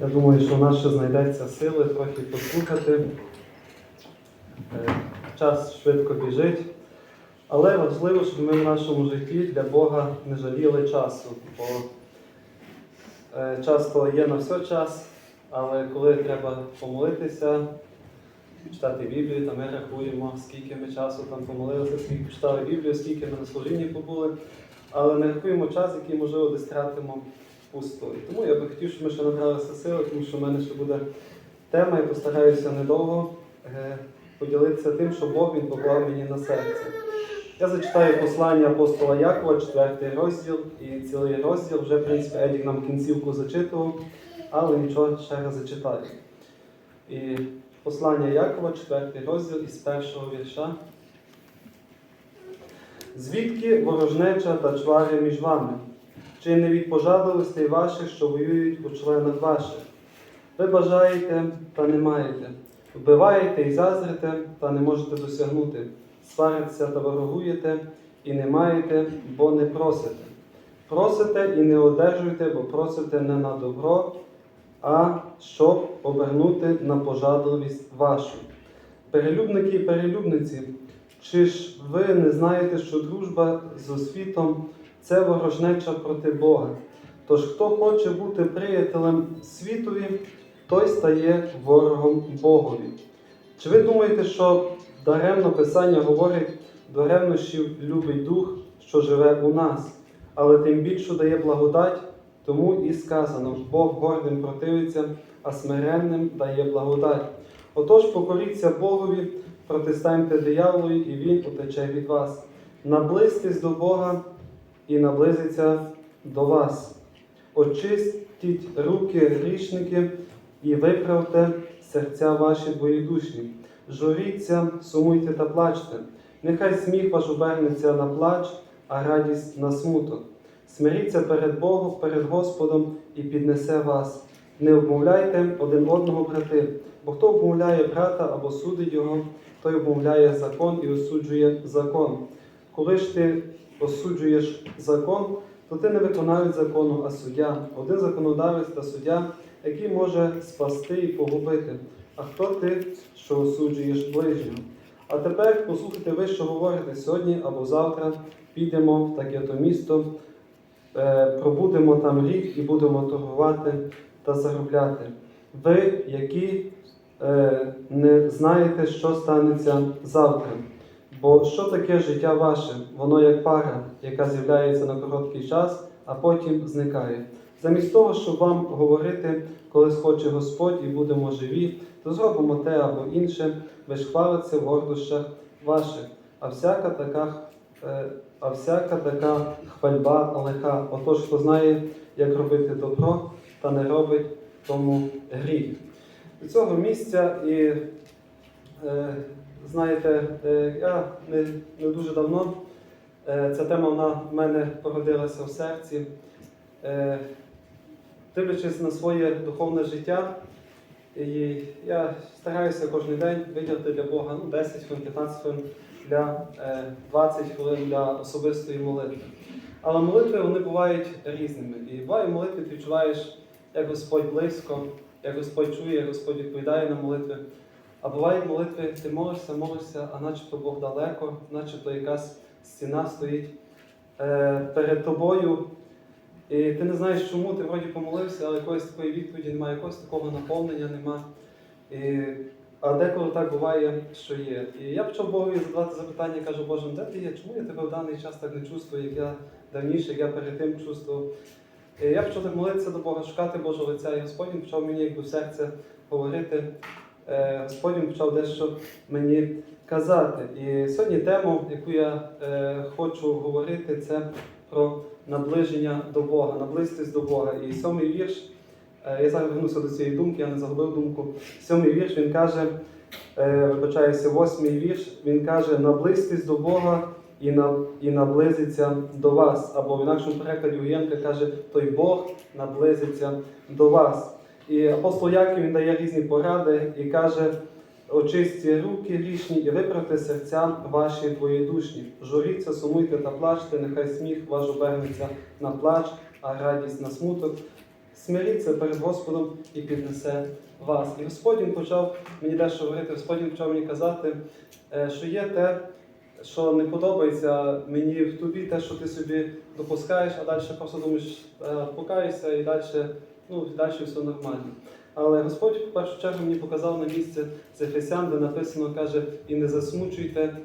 Я думаю, що в нас ще знайдеться сили трохи послухати. Е, Час швидко біжить. Але важливо, щоб ми в нашому житті для Бога не жаліли часу. Бо е, часто є на все час, але коли треба помолитися, читати Біблію, то ми рахуємо, скільки ми часу там помолилися, скільки читали Біблію, скільки ми на служінні побули, але не рахуємо час, який, можливо, десь тратимо впусту. І тому я би хотів, щоб ми ще набралися сили, тому що в мене ще буде тема, я постараюся недовго е, поділитися тим, що Бог він поклав мені на серце. Я зачитаю послання апостола Якова, 4 розділ, і цілий розділ вже, в принципі, Едік нам кінцівку зачитував, але нічого ще раз зачитаю. І послання Якова, 4 розділ із першого вірша. Звідки ворожнеча та чвари між вами? Чи не від пожадливостей ваших, що воюють у членах ваших? Ви бажаєте та не маєте, вбиваєте і зазрите, та не можете досягнути, сваритеся та ворогуєте, і не маєте, бо не просите. Просите і не одержуєте, бо просите не на добро, а щоб обернути на пожадливість вашу. Перелюбники і перелюбниці, чи ж ви не знаєте, що дружба з освітом це ворожнеча проти Бога? Тож хто хоче бути приятелем світові, той стає ворогом Богові. Чи ви думаєте, що даремно Писання говорить до ревнощів любий дух, що живе у нас, але тим більше дає благодать, тому і сказано: Бог гордим противиться, а смиренним дає благодать. Отож, покоріться Богові, протистаньте дияволу, і він утече від вас. Наблизьтесь до Бога і наблизиться до вас. Очистіть руки грішники і виправте серця ваші двоєдушні. Журіться, сумуйте та плачте. Нехай сміх ваш обернеться на плач, а радість на смуток. Смиріться перед Богом, перед Господом і піднесе вас. Не обмовляйте один одного брати, бо хто обмовляє брата або судить його, той обмовляє закон і осуджує закон. Коли ж ти осуджуєш закон, то ти не виконавець закону, а суддя, один законодавець та суддя, який може спасти і погубити. А хто ти, що осуджуєш ближнього? А тепер послухайте ви, що говорите сьогодні або завтра, підемо в таке-то місто, е, пробудемо там рік і будемо торгувати та заробляти. Ви, які е, не знаєте, що станеться завтра. Бо що таке життя ваше? Воно як пара, яка з'являється на короткий час, а потім зникає. Замість того, щоб вам говорити, коли схоче Господь і будемо живі, то зробимо те або інше, без хвалиться в гордощах ваших. А всяка така, е, а всяка така хвальба лиха. Отож, хто знає, як робити добро, та не робить тому гріх. До цього місця і е, знаєте, е, я не, не дуже давно е, ця тема вона в мене породилася в серці. Е, дивлячись на своє духовне життя, і я стараюся кожен день виділити для Бога ну, 10 хвилин, 15 хвилин для е, 20 хвилин для особистої молитви. Але молитви вони бувають різними. І буває молитви ти відчуваєш, як Господь близько, як Господь чує, як Господь відповідає на молитви. А бувають молитви, ти молишся, молишся, а начебто Бог далеко, начебто якась стіна стоїть е, перед тобою. І ти не знаєш, чому ти вроді помолився, але якоїсь такої відповіді немає, якогось такого наповнення нема. І, а деколи так буває, що є. І я почав Богові задавати запитання, кажу, Боже, де ти є? Чому я тебе в даний час так не чувствую, як я давніше, як я перед тим чувствував? І я почав так молитися до Бога, шукати Божого лиця, і Господь почав мені якби в серце говорити. Е, Господь почав дещо мені казати. І сьогодні тему, яку я е, хочу говорити, це про наближення до Бога, наблизитись до Бога. І сьомий вірш, е, я зараз вернуся до цієї думки, я не загубив думку. Сьомий вірш він каже, е, вибачаюся, восьмий вірш, він каже, наблизьтесь до Бога і, на, і наблизиться до вас. Або в інакшому перекладі Уєнка каже, той Бог наблизиться до вас. І апостол Яків він дає різні поради і каже, очисті руки грішні і виправте серця ваші двоєдушні. Журіться, сумуйте та плачте, нехай сміх ваш обернеться на плач, а радість на смуток. смиріться перед Господом і піднесе вас. І Господь почав мені дещо говорити, Господь почав мені казати, е, що є те, що не подобається мені в тобі, те, що ти собі допускаєш, а далі просто думаєш, е, покаєшся і далі, ну, далі все нормально. Але Господь в першу чергу мені показав на місце з Ефесян, де написано, каже, і не засмучуйте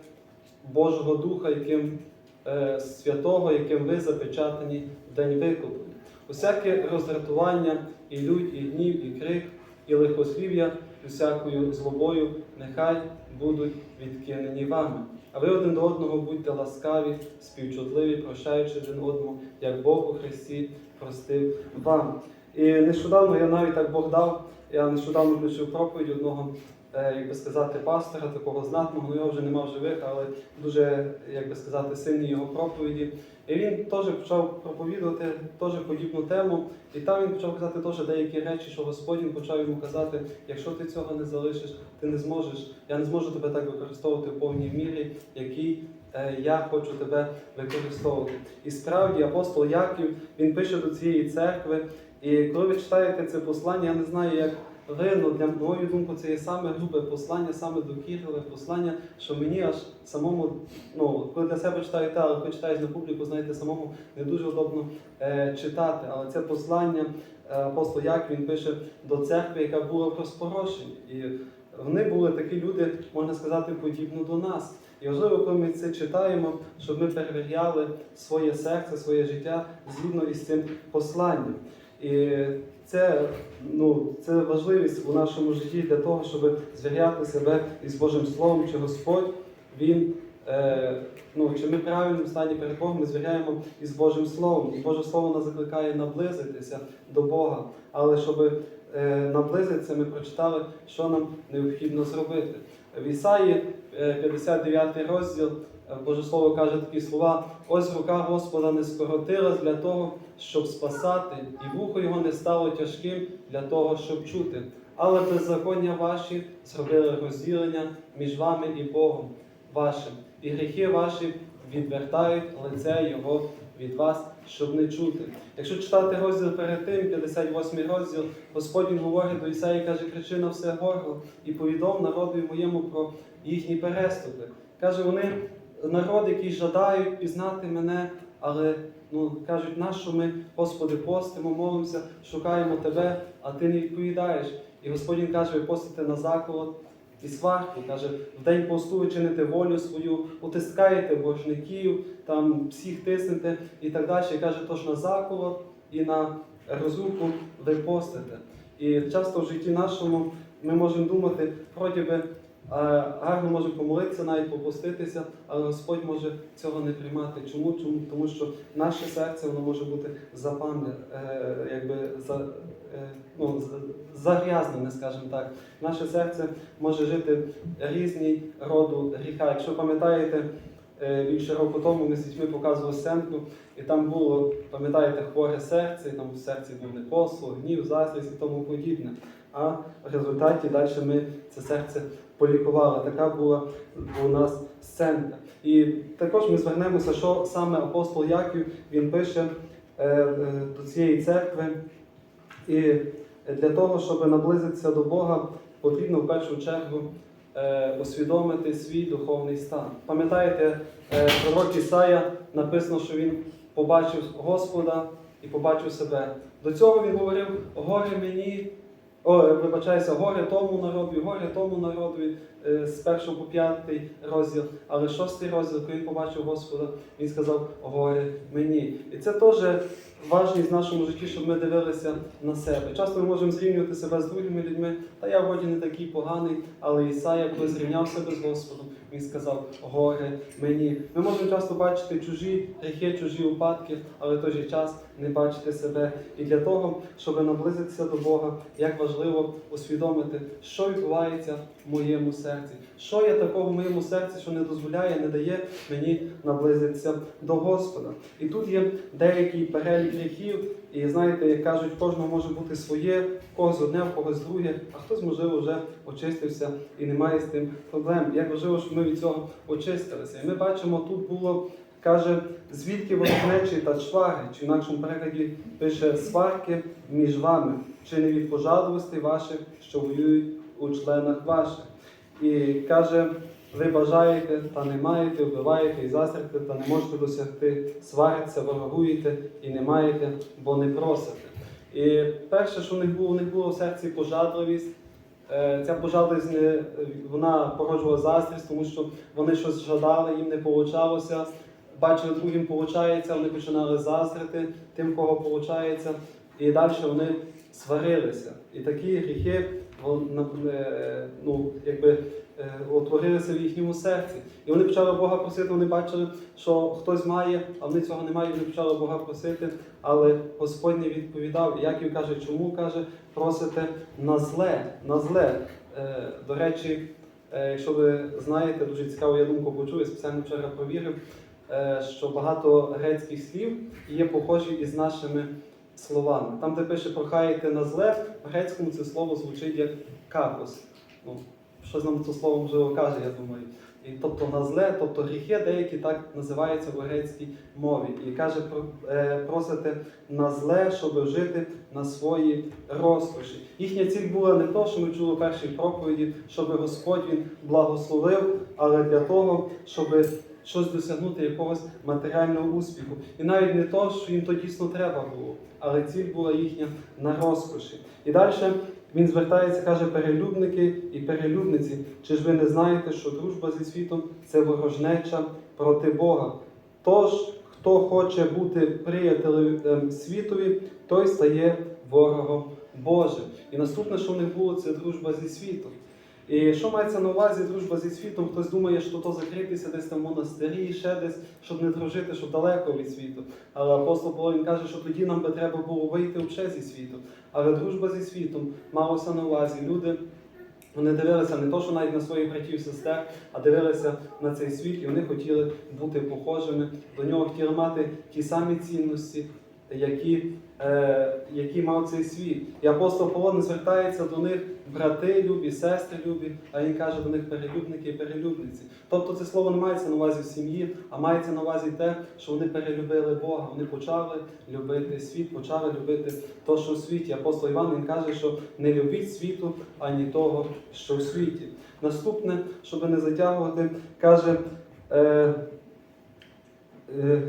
Божого Духа, яким е, святого, яким ви запечатані в день викупу. Усяке роздратування, і лють, і гнів, і крик, і лихослів'я, і всякою злобою нехай будуть відкинені вами. А ви один до одного будьте ласкаві, співчутливі, прощаючи один одному, як Бог у Христі простив вам. І нещодавно я навіть так Бог дав, я нещодавно включив проповідь одного, е, як би сказати, пастора, такого знатного, ну його вже нема в живих, але дуже, як би сказати, сильні його проповіді. І він теж почав проповідувати теж подібну тему, і там він почав казати теж деякі речі, що Господь почав йому казати, якщо ти цього не залишиш, ти не зможеш, я не зможу тебе так використовувати в повній мірі, який е, я хочу тебе використовувати. І справді апостол Яків він пише до цієї церкви, і коли ви читаєте це послання, я не знаю, як ви, але для мою думку, це є саме грубе послання, саме докірливе послання, що мені аж самому, ну, коли для себе читаю те, але коли читаєш на публіку, знаєте, самому не дуже удобно е, читати. Але це послання е, апостол Як він пише до церкви, яка була в розпорошенні. І вони були такі люди, можна сказати, подібно до нас. І важливо, коли ми це читаємо, щоб ми перевіряли своє серце, своє життя згідно із цим посланням. І це, ну, це важливість у нашому житті для того, щоб звіряти себе із Божим Словом, чи Господь Він, е, ну, чи ми в правильному стані перед Богом, ми звіряємо із Божим Словом. І Боже Слово нас закликає наблизитися до Бога. Але щоб е, наблизитися, ми прочитали, що нам необхідно зробити. В Ісаї, е, 59 розділ, е, Боже Слово каже такі слова: ось рука Господа не скоротилась для того, щоб спасати, і вухо його не стало тяжким для того, щоб чути. Але беззаконня ваші зробили розділення між вами і Богом вашим, і гріхи ваші відвертають лице Його від вас, щоб не чути. Якщо читати розділ перед тим, 58 розділ, Господь говорить до Ісаї, каже, кричи на все горло і повідом народу моєму про їхні переступи. Каже, вони народ, який жадають пізнати мене, але ну, кажуть, нащо ми, Господи, постимо, молимося, шукаємо Тебе, а Ти не відповідаєш. І Господь каже, ви постите на заколот і сварку. Каже, в день посту ви чините волю свою, утискаєте божників, там всіх тиснете і так далі. І каже, тож на заколот і на розруху ви постите. І часто в житті нашому ми можемо думати, вроді би, гарно можемо помолитися, навіть попуститися, але Господь може цього не приймати. Чому? Чому? Тому що наше серце воно може бути запам'я, е, якби за, е, ну, загрязнене, скажімо так. Наше серце може жити різні роду гріха. Якщо пам'ятаєте, е, більше року тому ми з дітьми показували сценку, і там було, пам'ятаєте, хворе серце, і там в серці був непослух, гнів, заздрість і тому подібне. А в результаті далі ми це серце полікували. Така була у нас сценка. І також ми звернемося, що саме апостол Яків він пише е, е, до цієї церкви. І для того, щоб наблизитися до Бога, потрібно в першу чергу е, усвідомити свій духовний стан. Пам'ятаєте, пророк Ісая написано, що він побачив Господа і побачив себе. До цього він говорив: горе мені, о, вибачаюся, горе тому народу, горе тому народу е, з першого по п'ятий розділ. Але шостий розділ, коли він побачив Господа, він сказав горе мені. І це теж важність в нашому житті, щоб ми дивилися на себе. Часто ми можемо зрівнювати себе з другими людьми, та я вроді не такий поганий, але Ісая, коли зрівняв себе з Господом, він сказав горе мені. Ми можемо часто бачити чужі гріхи, чужі упадки, але в той же час не бачити себе. І для того, щоб наблизитися до Бога, як важливо усвідомити, що відбувається в моєму серці. Що є такого в моєму серці, що не дозволяє, не дає мені наблизитися до Господа. І тут є деякий перелік гріхів, і знаєте, як кажуть, кожного може бути своє, в когось одне, в когось друге, а хтось, можливо, вже очистився і не має з тим проблем. Як важливо, щоб ми від цього очистилися. І ми бачимо, тут було каже, звідки ворожнечі та чвари, чи в інакшому перекладі пише сварки між вами, чи не від пожадливостей ваших, що воюють у членах ваших. І каже, ви бажаєте та не маєте, вбиваєте і заздрите, та не можете досягти, свариться, ворогуєте і не маєте, бо не просите. І перше, що в них було, у них було в серці пожадливість. Е, Ця пожадливість не, вона породжувала заздрість, тому що вони щось жадали, їм не получалося. Бачили, другим виходить, вони починали заздрити тим, кого виходить, і далі вони сварилися. І такі гріхи е, ну, якби, е, утворилися в їхньому серці. І вони почали Бога просити, вони бачили, що хтось має, а вони цього не мають, вони почали Бога просити, але Господь не відповідав. І Яків каже, чому каже, просите на зле, на зле. Е, До речі, е, якщо ви знаєте, дуже цікаву я думку почув, я спеціально вчора провірив, е, що багато грецьких слів є похожі із нашими словами. Там, де пише прохаєте на зле, в грецькому це слово звучить як капус. Ну, що нам це слово можливо каже, я думаю. І, тобто на зле, тобто гріхи деякі так називаються в грецькій мові. І каже, е, просите на зле, щоб жити на своїй розкоші. Їхня ціль була не то, що ми чули в першій проповіді, щоб Господь він благословив, але для того, щоб щось досягнути якогось матеріального успіху. І навіть не то, що їм то дійсно треба було, але ціль була їхня на розкоші. І далі він звертається, каже, перелюбники і перелюбниці. Чи ж ви не знаєте, що дружба зі світом це ворожнеча проти Бога? Тож, хто хоче бути приятелем ем, світові, той стає ворогом Божим. І наступне, що в них було, це дружба зі світом. І що мається на увазі дружба зі світом? Хтось думає, що то закритися десь там в монастирі, ще десь, щоб не дружити, щоб далеко від світу. Але апостол Павло каже, що тоді нам би треба було вийти взагалі зі світу. Але дружба зі світом малося на увазі. Люди вони дивилися не то, що навіть на своїх братів сестер, а дивилися на цей світ, і вони хотіли бути похожими до нього, хотіли мати ті самі цінності, які, е, які мав цей світ. І апостол Павло не звертається до них брати любі, сестри любі, а він каже до них перелюбники і перелюбниці. Тобто це слово не мається на увазі в сім'ї, а мається на увазі те, що вони перелюбили Бога. Вони почали любити світ, почали любити то, що в світі. Апостол Іван він каже, що не любіть світу, ані того, що в світі. Наступне, щоб не затягувати, каже. Е, е,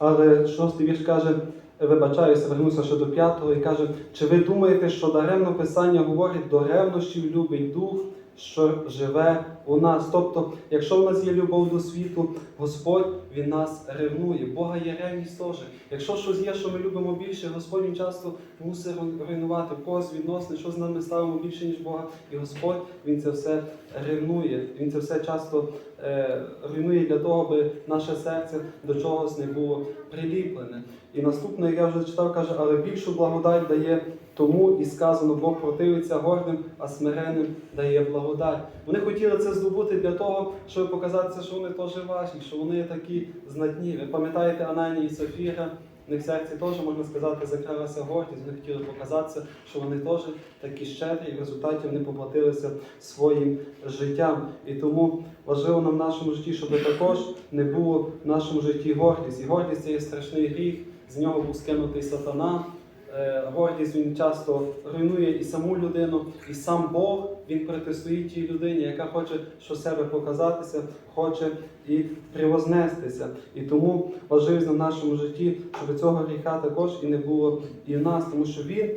але шостий вірш каже, вибачаюся, вернуся ще до п'ятого і каже, чи ви думаєте, що даремно Писання говорить, до ревнощів любий дух, що живе у нас? Тобто, якщо в нас є любов до світу, Господь Він нас ревнує. Бога є ревність теж. Якщо щось є, що ми любимо більше, Господь він часто мусить руйнувати когось відносини, що з нами ставимо більше, ніж Бога. І Господь Він це все ревнує. Він це все часто е, руйнує для того, аби наше серце до чогось не було приліплене. І наступне, як я вже читав, каже, але більшу благодать дає тому і сказано, Бог противиться гордим, а смиренним дає благодать. Вони хотіли це здобути для того, щоб показати, що вони теж важні, що вони такі знатні. Ви пам'ятаєте Ананії і Софіра? В них серці теж, можна сказати, закралася гордість, вони хотіли показатися, що вони теж такі щедрі, і в результаті вони поплатилися своїм життям. І тому важливо нам в нашому житті, щоб також не було в нашому житті гордість. І гордість це є страшний гріх, з нього був скинутий сатана. Е, Гордість він часто руйнує і саму людину, і сам Бог він протистоїть тій людині, яка хоче що себе показатися, хоче і привознестися. І тому важливість на нашому житті, щоб цього гріха також і не було і в нас, тому що він,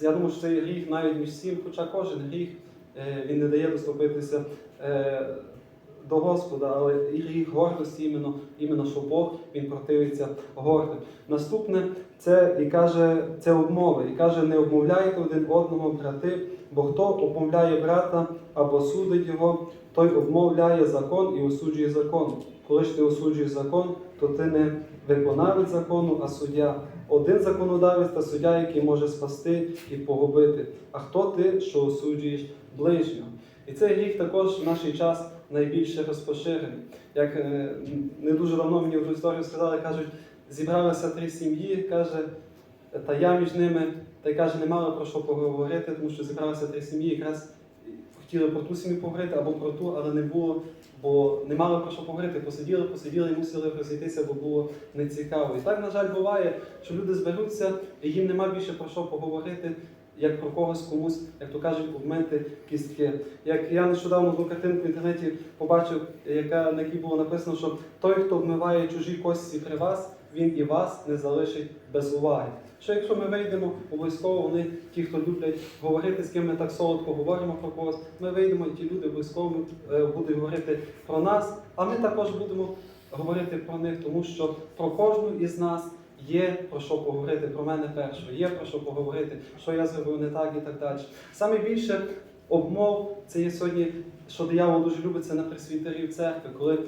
я думаю, що цей гріх навіть між всім, хоча кожен гріх е, він не дає доступитися. До Господа, але і гріх гордості іменно, іменно що Бог він противиться гордим. Наступне це і каже, це обмови. І каже, не обмовляйте один одного, брати, бо хто обмовляє брата або судить його, той обмовляє закон і осуджує закон. Коли ж ти осуджуєш закон, то ти не виконавець закону, а суддя. Один законодавець та суддя, який може спасти і погубити. А хто ти, що осуджуєш ближнього? І цей гріх також в наш час найбільше розпоширений. Як е, не дуже давно мені вже історію сказали, кажуть, зібралися три сім'ї, каже, та я між ними, та й каже, не мало про що поговорити, тому що зібралися три сім'ї, якраз хотіли про ту сім'ю поговорити або про ту, але не було, бо не мали про що поговорити. Посиділи, посиділи і мусили розійтися, бо було нецікаво. І так, на жаль, буває, що люди зберуться, і їм нема більше про що поговорити. Як про когось комусь, як то кажуть, обмити кістки. Як я нещодавно одну картинку в інтернеті побачив, яка на якій було написано, що той, хто вмиває чужі кості при вас, він і вас не залишить без уваги. Що якщо ми вийдемо, обов'язково вони, ті, хто люблять говорити, з ким ми так солодко говоримо про когось, ми вийдемо, і ті люди обов'язково е, будуть говорити про нас, а ми також будемо говорити про них, тому що про кожну із нас. Є про що поговорити про мене перше, є про що поговорити, що я зробив не так і так далі. Саме більше обмов це є сьогодні, що диявол дуже любить це на присвітерів церкви, коли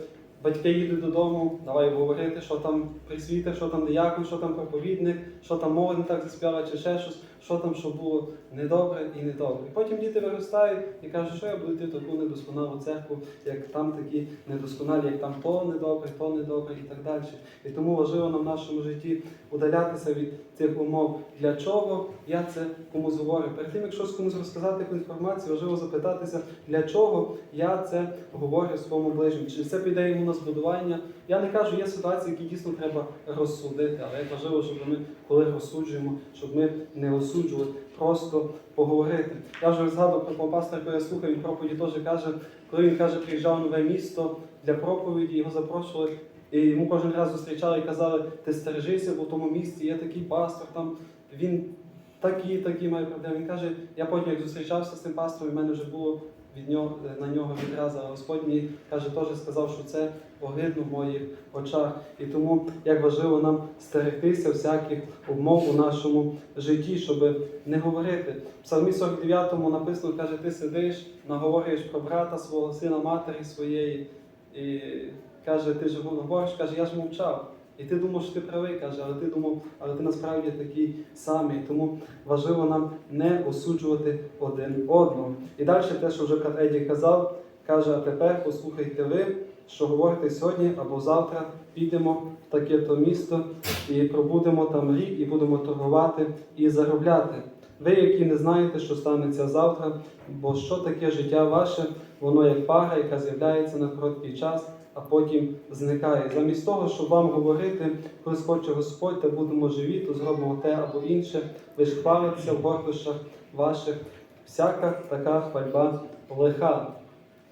батьки їдуть додому, давай говорити, що там присвітер, що там диякон, що там проповідник, що там мова не так заспіла, чи ще щось, що там, що було недобре і недобре. І потім діти виростають і кажуть, що я буду йти в таку недосконалу церкву, як там такі недосконалі, як там то недобре, то недобре і так далі. І тому важливо нам в нашому житті удалятися від цих умов. Для чого я це комусь говорю? Перед тим, як щось комусь розказати яку інформацію, важливо запитатися, для чого я це говорю своєму ближньому. Чи це піде йому на збудування? Я не кажу, є ситуації, які дійсно треба розсудити, але як важливо, щоб ми, коли розсуджуємо, щоб ми не осуджували, просто поговорити. Я вже згадував про пастора, якого я слухав, він проповіді теж каже, коли він каже, приїжджав в нове місто для проповіді, його запрошували. І йому кожен раз зустрічали і казали, ти стережися, бо в тому місці є такий пастор, там він такий, такий має проблеми. Він каже, я потім як зустрічався з тим пастором, в мене вже було від нього на нього відразу. А Господь мені каже, теж сказав, що це огидно в моїх очах. І тому як важливо нам стерегтися всяких умов у нашому житті, щоб не говорити. В Псалмі 49 написано, каже, ти сидиш, наговорюєш про брата свого, сина, матері своєї. І каже, ти ж говориш, каже, я ж мовчав. І ти думав, що ти правий, каже, але ти думав, але ти насправді такий самий. Тому важливо нам не осуджувати один одного. І далі те, що вже брат Еді казав, каже, а тепер послухайте ви, що говорите сьогодні або завтра підемо в таке-то місто і пробудемо там рік, і будемо торгувати і заробляти. Ви, які не знаєте, що станеться завтра, бо що таке життя ваше, воно як пара, яка з'являється на короткий час, а потім зникає. Замість того, щоб вам говорити, схоче Господь, та будемо живі, то зробимо те або інше, ви ж хвалиться в гордощах ваших. Всяка така хвальба лиха.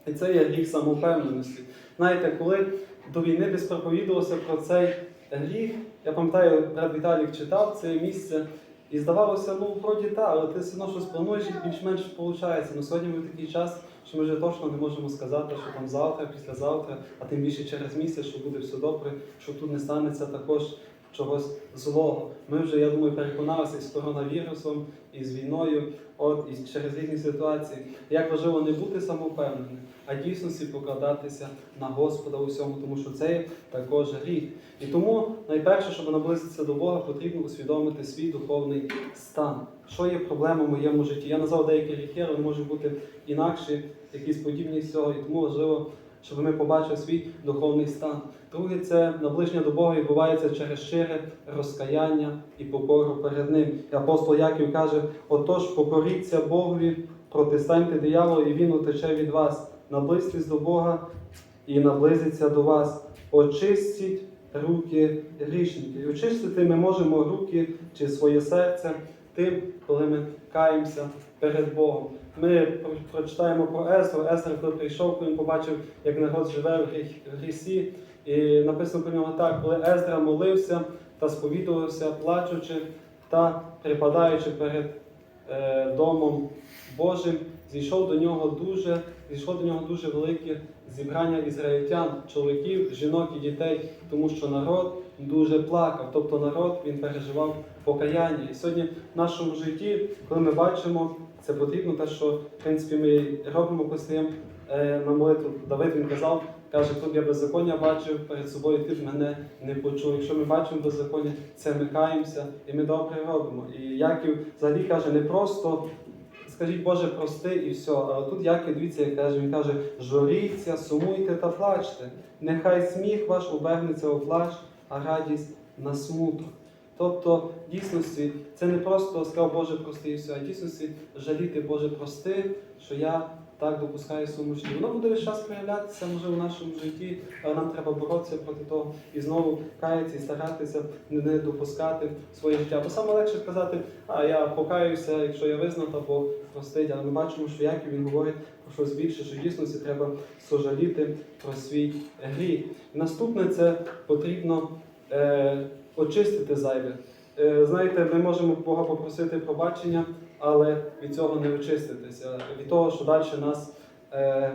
І це є гріх самовпевненості. Знаєте, коли до війни десь проповідувалося про цей гріх, я пам'ятаю, брат Віталік читав це місце, і здавалося, ну вроді так, але ти все одно щось плануєш і більш-менш виходить. Ну сьогодні ми в такий час, що ми вже точно не можемо сказати, що там завтра, післязавтра, а тим більше через місяць, що буде все добре, що тут не станеться також чогось злого. Ми вже, я думаю, переконалися і з коронавірусом, і з війною, от і через різні ситуації. Як важливо не бути самовпевненим, а дійсності покладатися на Господа у всьому, тому що це також гріх. І тому найперше, щоб наблизитися до Бога, потрібно усвідомити свій духовний стан. Що є проблема в моєму житті? Я назвав деякі гріхи, але можуть бути інакші, якісь подібні з цього. І тому важливо, щоб ми побачили свій духовний стан. Друге, це наближення до Бога відбувається через щире розкаяння і покору перед Ним. І апостол Яків каже: отож, покоріться Богові, протистаньте дияволу, і він утече від вас. Наблизьтесь до Бога і наблизиться до вас. Очистіть руки грішників. І очистити ми можемо руки чи своє серце тим, коли ми каємося перед Богом. Ми прочитаємо про Езру. Езра, коли прийшов, коли він побачив, як народ живе в грісі. І написано про нього так, коли Ездра молився та сповідувався, плачучи та припадаючи перед е, домом Божим, зійшов до нього дуже, зійшло до нього дуже велике зібрання ізраїльтян, чоловіків, жінок і дітей, тому що народ дуже плакав. Тобто народ він переживав покаяння. І сьогодні в нашому житті, коли ми бачимо, це потрібно, те, що в принципі ми робимо постійно е, на молитву. Давид він казав, каже, тут я беззаконня бачив перед собою, ти ж мене не почув. Якщо ми бачимо беззаконня, це ми каємося і ми добре робимо. І Яків взагалі каже, не просто. Скажіть, Боже, прости і все. А тут Яків, дивіться, як каже, він каже, журіться, сумуйте та плачте. Нехай сміх ваш обернеться у плач, а радість на смуток. Тобто, в дійсності, це не просто сказав Боже прости і все, а в дійсності жаліти Боже прости, що я так допускає в своєму житті. Воно буде весь час проявлятися може в нашому житті, але нам треба боротися проти того і знову каятися і старатися не допускати своє життя. Бо саме легше сказати, а я покаюся, якщо я визнав, Бог простить. Але ми бачимо, що Яків він говорить про щось більше, що в дійсності треба сожаліти про свій гріх. Наступне це потрібно е, очистити зайве. Е, знаєте, ми можемо Бога попросити пробачення, але від цього не очиститися. Від того, що далі нас, е,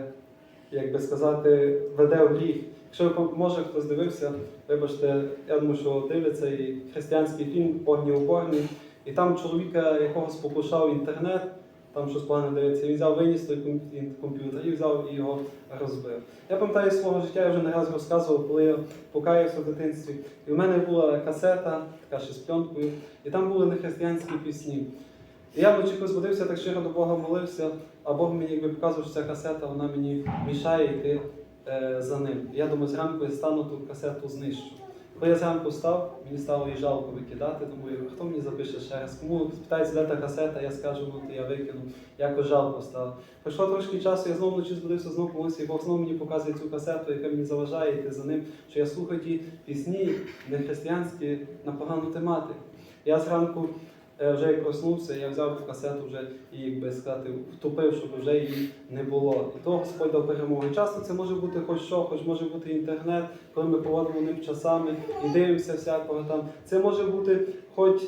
як би сказати, веде в гріх. Якщо може хтось дивився, вибачте, я думаю, що дивляться і християнський фільм Огні у корні, і там чоловіка, якого спокушав інтернет, там щось погано дивиться, він взяв виніс той комп'ютер і взяв і його розбив. Я пам'ятаю свого життя, я вже не раз розказував, коли я покаявся в дитинстві. І в мене була касета, така ще з пленкою, і там були нехристиянські пісні. І я вночі коли так щиро до Бога молився, а Бог мені якби показував, що ця касета вона мені мішає йти е, за ним. І я думаю, зранку я стану ту касету знищу. Коли я зранку став, мені стало її жалко викидати, думаю, хто мені запише ще раз? Кому спитається, де та касета, я скажу, ну то я викину. Якось жалко стало. Пройшло трошки часу, я знову вночі збудився, знову помився, і Бог знову мені показує цю касету, яка мені заважає йти за ним, що я слухаю ті пісні нехристиянські на погану тематику. Я зранку е, вже як проснувся, я взяв ту касету вже і, як би сказати, втопив, щоб вже її не було. І то Господь дав перемогу. І часто це може бути хоч що, хоч може бути інтернет, коли ми проводимо ним часами і дивимося всякого там. Це може бути хоч,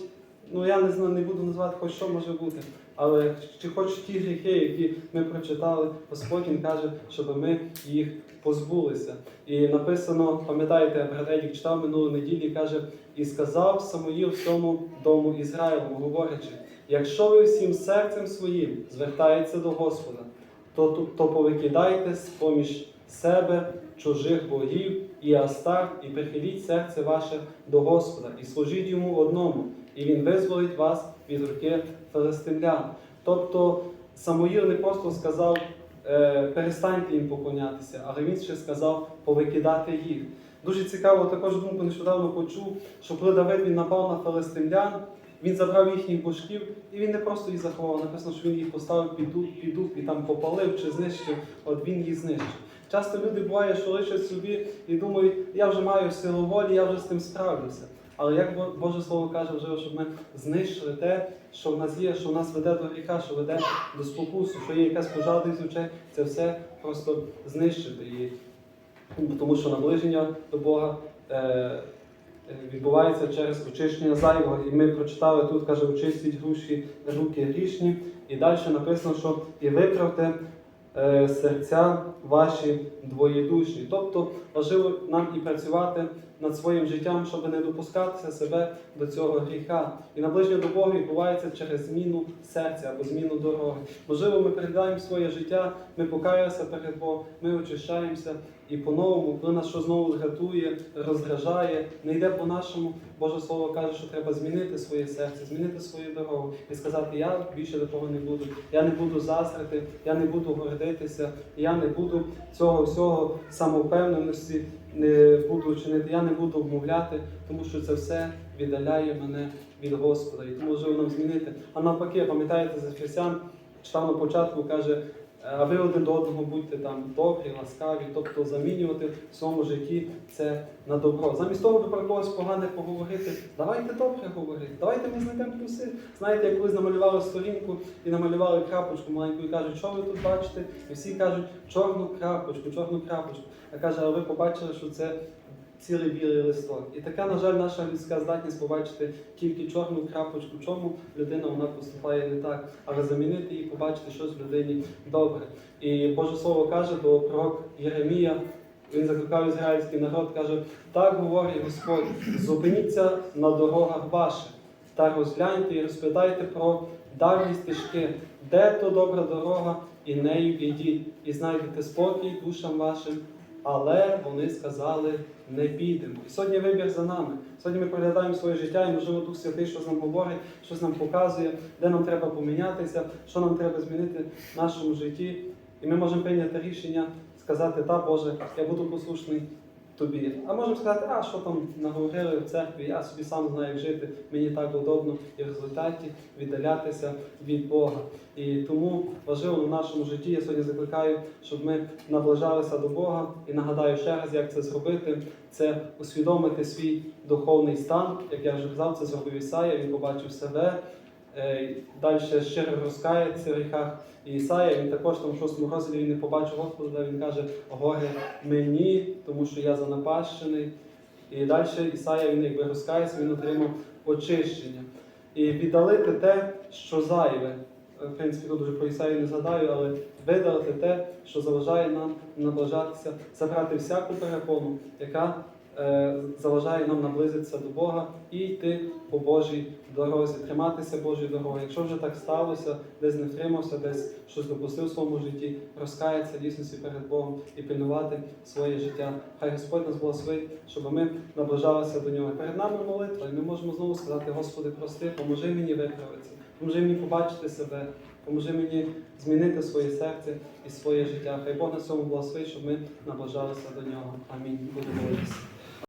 ну я не знаю, не буду називати хоч що може бути. Але чи хоч ті гріхи, які ми прочитали, Господь Він каже, щоб ми їх позбулися. І написано, пам'ятаєте, брат читав минулої неділі, каже, і сказав Самуїл всьому дому Ізраїлу, говорячи, якщо ви всім серцем своїм звертаєтеся до Господа, то, то, то повикидайте з-поміж себе чужих богів і астар, і прихиліть серце ваше до Господа, і служіть йому одному, і він визволить вас від руки филистимлян. Тобто Самуїл не просто сказав, перестаньте їм поклонятися, але він ще сказав повикидати їх. Дуже цікаво, також думку нещодавно почув, що коли Давид він напав на филистимлян, він забрав їхніх божків, і він не просто їх заховав. Написано, що він їх поставив під дуб, під дуб і там попалив чи знищив, от він їх знищив. Часто люди буває, що лишать собі і думають, я вже маю силу волі, я вже з тим справлюся. Але як Боже Слово каже, вже, щоб ми знищили те, що в нас є, що в нас веде до гріха, що веде до спокусу, що є якась пожада з очей, це все просто знищити. І, тому що наближення до Бога е, е, відбувається через очищення зайвого. І ми прочитали тут, каже, очистіть груші руки грішні. І далі написано, що і виправте е, серця ваші двоєдушні. Тобто важливо нам і працювати над своїм життям, щоб не допускатися себе до цього гріха. І наближення до Бога відбувається через зміну серця або зміну дороги. Можливо, ми переглядаємо своє життя, ми покаялися перед Богом, ми очищаємося і по-новому, коли нас що знову згатує, роздражає, не йде по-нашому, Боже Слово каже, що треба змінити своє серце, змінити свою дорогу і сказати, я більше такого не буду, я не буду заздрити, я не буду гордитися, я не буду цього всього самовпевненості не буду чинити, я не буду вмовляти, тому що це все віддаляє мене від Господа. І тому можливо нам змінити. А навпаки, пам'ятаєте, за Ефесян читав на початку, каже, а ви один до одного будьте там добрі, ласкаві, тобто замінювати в своєму житті це на добро. Замість того, аби про когось погане поговорити, давайте добре говорити, давайте ми знайдемо плюси. Знаєте, як колись намалювали сторінку і намалювали крапочку маленьку і кажуть, що ви тут бачите? І всі кажуть, чорну крапочку, чорну крапочку. А каже, а ви побачили, що це цілий білий листок. І така, на жаль, наша людська здатність побачити тільки чорну крапочку, чому людина вона поступає не так, але замінити її, побачити щось в людині добре. І Боже Слово каже до пророк Єремія. Він закликав ізраїльський народ, каже: так говорить Господь, зупиніться на дорогах ваших та розгляньте і розпитайте про давні стежки, де то добра дорога, і нею ідіть, і знайдете спокій душам вашим. Але вони сказали, не підемо. І сьогодні вибір за нами. Сьогодні ми проглядаємо своє життя, і можливо Дух Святий щось нам говорить, щось нам показує, де нам треба помінятися, що нам треба змінити в нашому житті. І ми можемо прийняти рішення сказати, та Боже, я буду послушний тобі. А можемо сказати, а що там наговорили в церкві, я собі сам знаю, як жити, мені так удобно, і в результаті віддалятися від Бога. І тому важливо в нашому житті, я сьогодні закликаю, щоб ми наближалися до Бога і нагадаю ще раз, як це зробити. Це усвідомити свій духовний стан, як я вже казав, це зробив Ісая, він побачив себе. Е, Далі щиро розкається в гріхах. Ісая, він також там в шостому розділі не побачив Господа, він каже, горе мені, тому що я занапащений. І далі Ісая, він якби розкається, він отримав очищення. І віддалити те, що зайве. Е, В принципі, тут вже про Ісаю не згадаю, але видалити те, що заважає нам наближатися, забрати всяку перепону, яка заважає нам наблизитися до Бога і йти по Божій дорозі, триматися Божої дороги. Якщо вже так сталося, десь не втримався, десь щось допустив в своєму житті, розкаятися дійсності перед Богом і пильнувати своє життя. Хай Господь нас благословить, щоб ми наближалися до нього. Перед нами молитва, і ми можемо знову сказати: Господи, прости, поможи мені виправитися, поможи мені побачити себе. Поможи мені змінити своє серце і своє життя. Хай Бог на цьому благословить, щоб ми наближалися до нього. Амінь. Будемо молитися.